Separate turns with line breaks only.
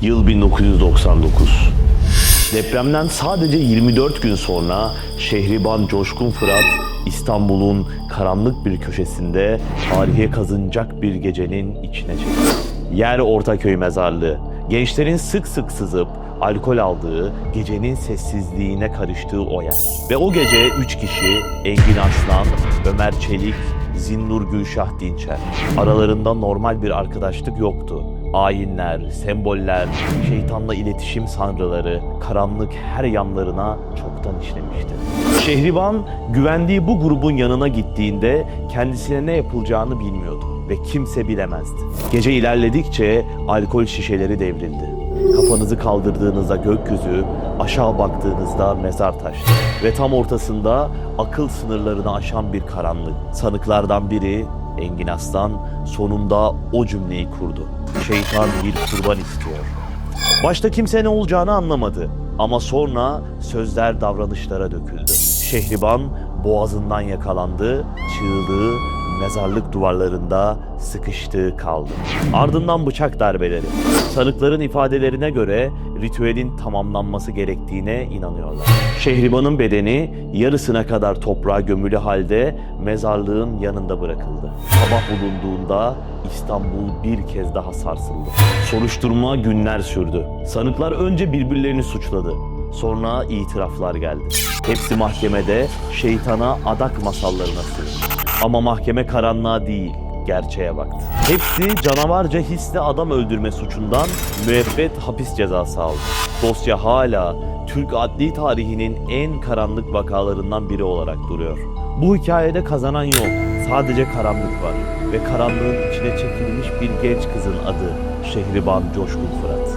Yıl 1999. Depremden sadece 24 gün sonra Şehriban Coşkun Fırat İstanbul'un karanlık bir köşesinde tarihe kazınacak bir gecenin içine çekti. Yer Ortaköy mezarlığı. Gençlerin sık sık sızıp alkol aldığı, gecenin sessizliğine karıştığı o yer. Ve o gece üç kişi Engin Arslan, Ömer Çelik, Zinnur Gülşah Dinçer. Aralarında normal bir arkadaşlık yoktu. Ayinler, semboller, şeytanla iletişim sanrıları, karanlık her yanlarına çoktan işlemişti. Şehriban güvendiği bu grubun yanına gittiğinde kendisine ne yapılacağını bilmiyordu ve kimse bilemezdi. Gece ilerledikçe alkol şişeleri devrildi. Kafanızı kaldırdığınızda gökyüzü, aşağı baktığınızda mezar taşı ve tam ortasında akıl sınırlarını aşan bir karanlık. Sanıklardan biri Engin Aslan sonunda o cümleyi kurdu. Şeytan bir kurban istiyor. Başta kimse ne olacağını anlamadı ama sonra sözler davranışlara döküldü. Şehriban boğazından yakalandı, çığlığı mezarlık duvarlarında sıkıştığı kaldı. Ardından bıçak darbeleri. Sanıkların ifadelerine göre ritüelin tamamlanması gerektiğine inanıyorlar. Şehriban'ın bedeni yarısına kadar toprağa gömülü halde mezarlığın yanında bırakıldı. Sabah bulunduğunda İstanbul bir kez daha sarsıldı. Soruşturma günler sürdü. Sanıklar önce birbirlerini suçladı. Sonra itiraflar geldi. Hepsi mahkemede şeytana adak masallarına sığındı. Ama mahkeme karanlığa değil, gerçeğe baktı. Hepsi canavarca hisle adam öldürme suçundan müebbet hapis cezası aldı. Dosya hala Türk adli tarihinin en karanlık vakalarından biri olarak duruyor. Bu hikayede kazanan yok, sadece karanlık var ve karanlığın içine çekilmiş bir genç kızın adı Şehriban Coşkun Fırat.